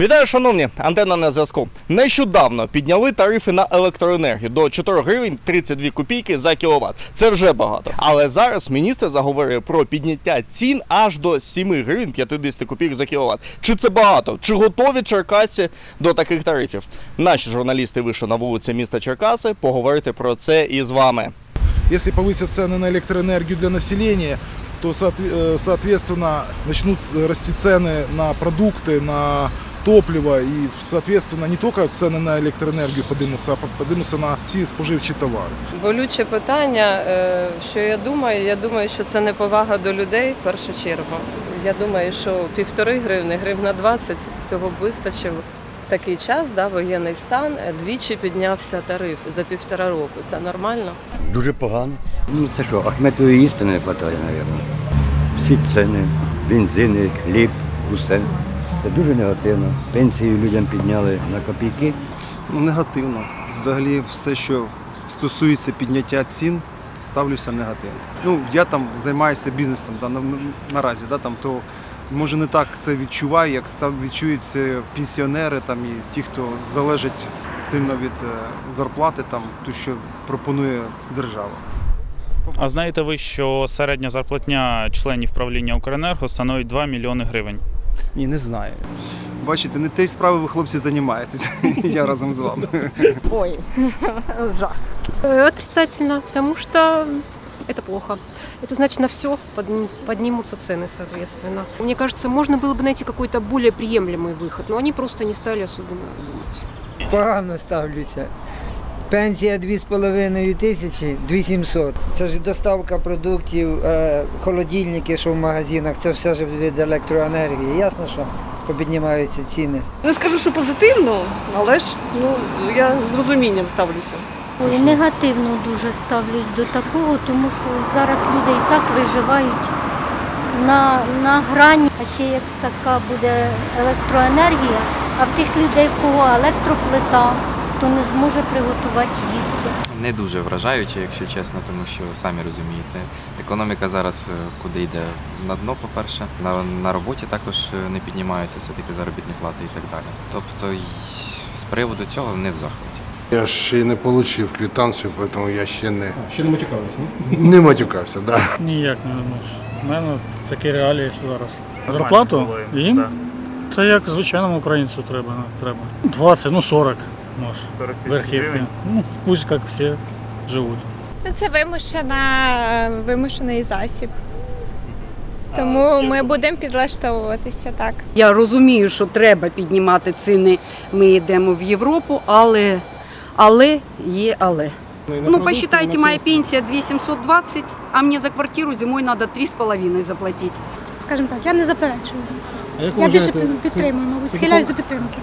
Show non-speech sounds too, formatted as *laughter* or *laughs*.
Вітаю, шановні! Антенна на зв'язку. Нещодавно підняли тарифи на електроенергію до 4 гривень 32 копійки за кіловат. Це вже багато. Але зараз міністр заговорює про підняття цін аж до 7 гривень 50 копійок за кіловат. Чи це багато? Чи готові черкасці до таких тарифів? Наші журналісти вийшли на вулиці міста Черкаси поговорити про це із вами. Если повысят цены на электроэнергию для населения, то, соотве- э, соответственно, начнут с- расти цены на продукты, на топливо и, соответственно, не только цены на электроэнергию поднимутся, а по- поднимутся на всі споживчі товари. Болюче питання, е, що я думаю, я думаю, що це неповага до людей в першу чергу. Я думаю, що півтори гривни, гривна 20 цього б вистачило. В такий час, да, воєнний стан, е, двічі піднявся тариф за півтора року. Це нормально? Дуже погано. Ну це що, Ахметової істини не вистачає, мабуть. Всі ціни, бензини, хліб, усе. Це дуже негативно. Пенсії людям підняли на копійки. Ну, негативно. Взагалі, все, що стосується підняття цін, ставлюся негативно. Ну, я там займаюся бізнесом да, на, на- наразі, да, там, то може не так це відчуваю, як це відчують це пенсіонери там, і ті, хто залежить сильно від е, зарплати, там, ту, що пропонує держава. А знаєте ви, що середня зарплатня членів правління Укренерго становить 2 мільйони гривень? Ні, не знаю. Бачите, не те справи ви, хлопці, займаєтесь. *laughs* Я разом з вами. Ой, *laughs* жах. Э, Отрицательно, потому что это плохо. Это значит на все поднимутся цены, соответственно. Мне кажется, можно было бы найти какой-то более приемлемый выход, но они просто не стали особенно думать. Погано ставлюся. Пенсія 2,5 тисячі, 2700. Це ж доставка продуктів, е, холодильники, що в магазинах, це все ж від електроенергії. Ясно, що попіднімаються ціни. Не скажу, що позитивно, але ж ну, я з розумінням ставлюся. Ой, негативно дуже ставлюсь до такого, тому що зараз люди і так виживають на, на грані. А ще як така буде електроенергія, а в тих людей, в кого електроплита, то не зможе приготувати їсти. Не дуже вражаюче, якщо чесно, тому що самі розумієте, економіка зараз е, куди йде на дно, по-перше, на, на роботі також е, не піднімаються все-таки заробітні плати і так далі. Тобто й з приводу цього не в захваті. Я ще й не отримав квитанцію, тому я ще не. Ще не матюкався, Не матюкався, так. Да. Ніяк не відношу. У мене такі реалії що зараз. Зарплату їм це як звичайному українцю треба. треба. 20, ну 40, може. Верхівки. Ну, пусть як всі живуть. Ну, Це вимушена, вимушений засіб. Тому ми будемо підлаштовуватися так. Я розумію, що треба піднімати ціни. Ми йдемо в Європу, але, але є але. Ну, посчитайте, моя пенсия 2720, а мне за квартиру зимой надо 3,5 заплатить. Скажімо так, я не заперечую. А як Я більше підтримую, мабуть, схиляюсь до підтримки.